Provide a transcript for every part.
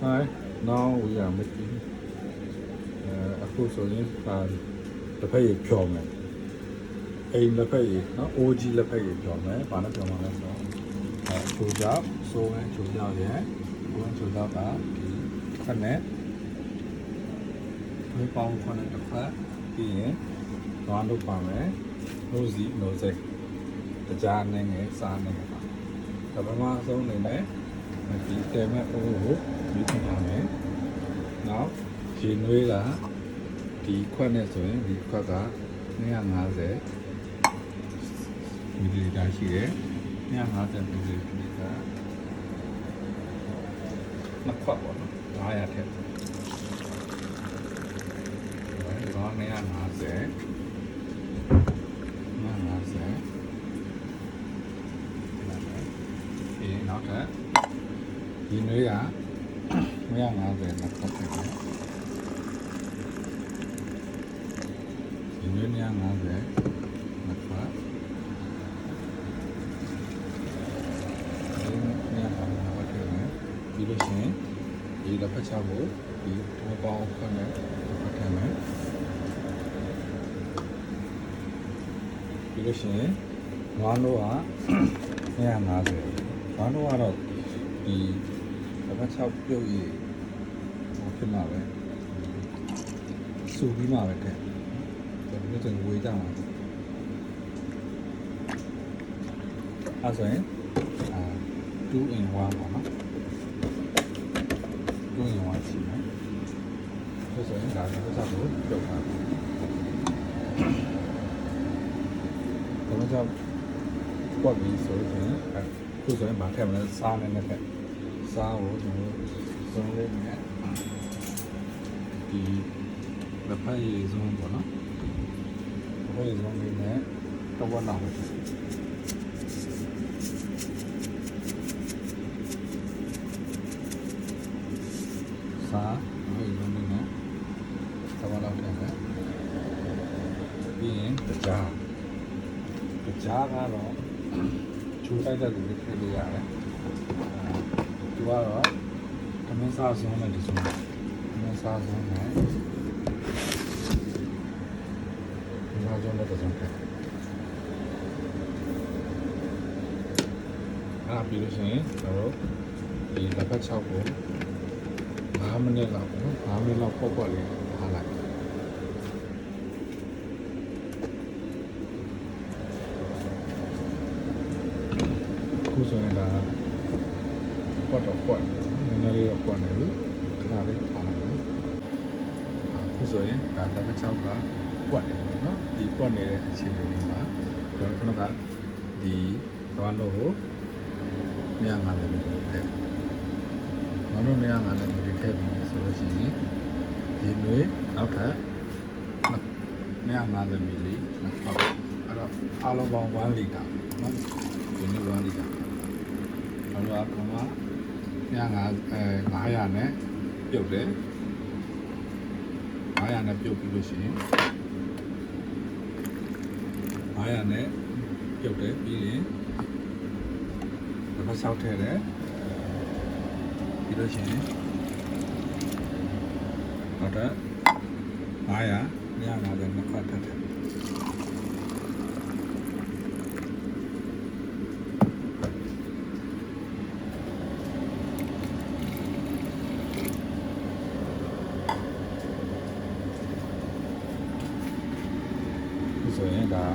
Hi now we are making အဲအခုဆိုရင်ဒါတစ်ဖက်ရဖြော်မယ်အိမ်တစ်ဖက်ရနော် OG လက်ဖက်ရဖြော်မယ်ဘာနဲ့ဖြော်မှာလဲဆိုတော့အဲချိုးကြောက်စိုးဝင်ချိုးကြောက်ရဲ့ဘုန်းချိုးကြောက်ကဒီခက်နဲ့ဒီပေါင်းခနဲ့တစ်ဖက်ပြီးရင်သွားလုပ်ပါမယ်နိုးစီနိုးစိတ်ကြားနေငယ်စားနေပါဒါပထမဆုံးအနေနဲ့ ဒီတဲမဲ့အိုးကိုပြီးထည့်ပါမယ်နောက်ရေနွေးကဒီခွက်နဲ့ဆိုရင်ဒီခွက်က250မီလီလီတာရှိတယ်250မီလီလီတာနှစ်ခွက်ပေါ့နော်900ထက်ဒီတော့250 250ဒီနောက်ထပ် ဒီနွေးက250နှစ်ခွက်ဖြစ်တယ်ဒီနွေး250နှစ်ခွက်ဒီ250နှစ်ခွက်ဖြစ်တယ်ပြီးလို့ရှိရင်ဒီလက်ဖက်ချဖို့ဒီဘောပေါင်းခွက်နဲ့ဖတ်ထမ်းမယ်ပြီးလို့ရှိရင်ငါးနိုးက250ငါးနိုးကတော့ဒီ လက်ဖက်ချပြုတ်ရည်ဟိုဖြစ်မှာပဲစူပြီးမှာပဲတဲ့ဒါမျိုးစံဝေးကြမှာအဲဆိုရင်အာ2 in 1ပေါ့နော်2 in 1ရှိမယ်ဒါဆိုရင်ဒါလည်းဆက်ဖို့ပြုတ်ပါဒါကြောင့်ပွက်ပြီးဆိုရင်အခုဆိုရင်မထည့်မလဲစားနေနဲ့ထည့် စားကိုကျွန်တော်စုံးလေးနဲ့ဒီလက်ဖက်ရည်စုံးပေါ့နော်လက်ဖက်ရည်စုံးလေးနဲ့တော့ဘာလောက်ပဲစားလက်ဖက်ရည်စုံးလေးနဲ့တော့ဘာလောက်ထည့်မယ်ပြီးရင်ကြားကြားကတော့ချိုးတိုက်တဲ့လူတွေထည့်လို့ရတယ် သူကတော့တမင်းစားဆုံးနဲ့ဒီဆုံးတမင်းစားဆုံးနဲ့ဒီမှာကျတော့တဆုံးထည့်အားပြီးလို့ရှိရင်ကျွန်တော်ဒီလက်ဖက်6ကို5မိနစ်လောက်နော်5မိနစ်လောက်ပေါ့ပေါ့လေးထားလိုက်ခုဆိုရင်ဒါ ပွက်တော့ပွက်နည်းနည်းလေးတော့ပွက်နေပြီခဏလေးထားလိုက်မယ်ခုဆိုရင်ဒါတစ်ခါချောက်ကပွက်နေပြီနော်ဒီပွက်နေတဲ့အခြေအနေလေးမှာကျွန်တော်ကဒီသွားလို့ကို150မိနစ်ထည့်ဘာလို့150မိနစ်ထည့်ပြီးဆိုလို့ရှိရင်ဒီနွေနောက်ထပ်150မိနစ်နောက်ထပ်အဲ့တော့အားလုံးပေါင်း1လီတာနော်ဒီနေ့1လီတာဘာလို့အကောင်က ညငါအဲ900နဲ့ပြုတ်တယ်900နဲ့ပြုတ်ပြီးလို့ရှိရင်900နဲ့ပြုတ်တယ်ပြီးရင်ဘာဆောက်ထဲတယ်ပြီးလို့ရှိရင်တော့900 950နဲ့ခတ်ထက်တယ် ရင်ဒါ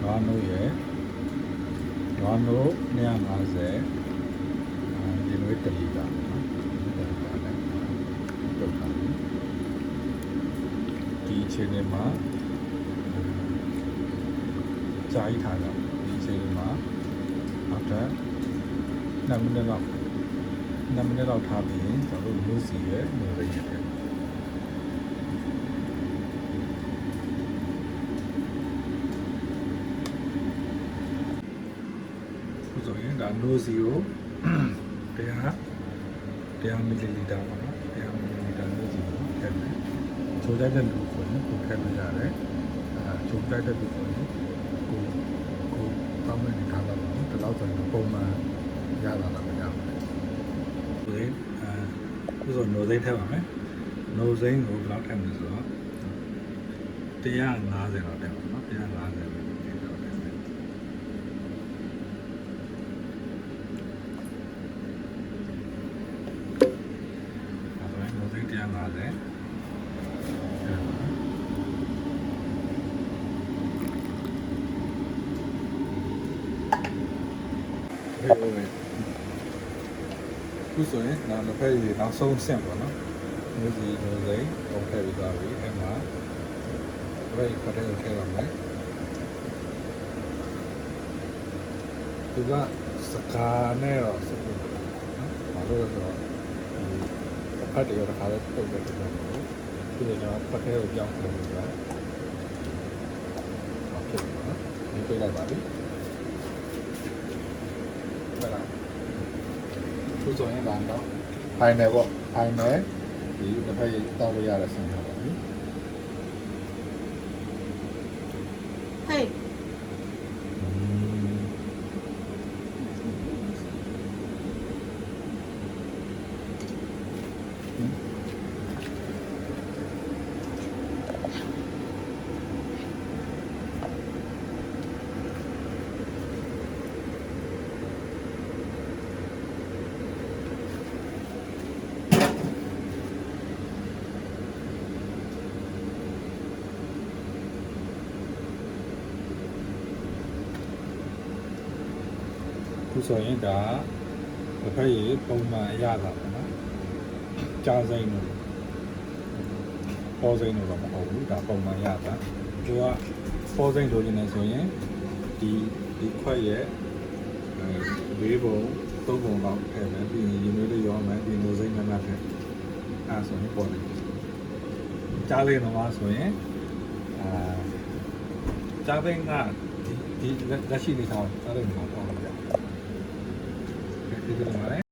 နွားနိုးရယ်နွားနိုး250ဒီလိုတလီတာနော်တလီတာနဲ့တုတ်တာဒီအချိန်လေးမှာကြာကြီးထားကြဒီအချိန်လေးမှာနောက်ထပ်2မိနစ်လောက်2မိနစ်လောက်ထားပြီးရင်ကျွန်တော်တို့မျိုးစီရဲ့မျိုးရိပ်ရဲ့ ခုဆိုရင်ဒါ နိုစီကိုတရားတရားမီလီလီတာပေါ့နော်တရားမီလီလီတာနိုစီကိုထည့်မယ်ချိုးတိုက်တဲ့လူဆိုရင်ကိုထည့်လို့ရတယ်အဲချိုးတိုက်တဲ့လူဆိုရင်ကိုကိုတောင်းမဲ့နေထားတော့ဒီလောက်ဆိုရင်ပုံမှန်ရတာလားမရဘူးဒီအဲဒီဆိုနိုစိမ့်ထည့်ပါမယ်နိုစိမ့်ကိုဘယ်လောက်ထည့်မလဲဆိုတော့150လောက်ထည့်ပါနော်150လောက်ထည့်ပါမယ် ဒါဆိုရင်မိုးစိတ် ဖေးဝင်ခုဆိုရင်နောက်တစ်ဖက်ရေနောက်ဆုံးဆင့်ပေါ့နော်မျိုးစီမျိုးစိမ်ပုံထည့်ပြီးသွားပြီအဲ့မှာ brake ပတ်တယ်ထည့်ရမယ်ဒီကစကားနဲ့တော့ဆက်ပြီးမလို့ဆိုတော့အဖတ်တွေရောတစ်ခါလဲတုတ်တယ်ဆိုတော့ဒီလိုကျွန်တော်ပတ်တယ်ကိုကြောင်းပြလို့ရတာဟုတ်ကဲ့နော်ဒီပြလိုက်ပါပြီ သူဆိုရင်တော့ဖိုင်နယ်ပေါ့ဖိုင်နယ်ဒီတစ်ဖက်တောက်လို့ရတဲ့ဆင်ထားပါ ခုဆိုရင်ဒါတစ်ဖက်ရေပုံမှန်အရသာပေါ့နော်ကြားစိမ့်လို့ပေါ်စိမ့်လို့တော့မဟုတ်ဘူးဒါပုံမှန်ရတာသူကပေါ်စိမ့်လိုချင်တယ်ဆိုရင်ဒီဒီခွက်ရဲ့အဲ၄ပုံ၃ပုံလောက်ထည့်မယ်ပြီးရင်ရေမျိုးလေးရောမယ်ပြီးနိုစိမ့်မှတ်မှတ်ထည့်အဲဆိုရင်ပေါ်တယ်ကြားလိမ့်တော့ဆိုရင်အာကြားသိန်းကဒီဒီလက်ရှိနေထားကြားလိမ့်မှာပေါ့ ဗျာဒီလိုပါလေ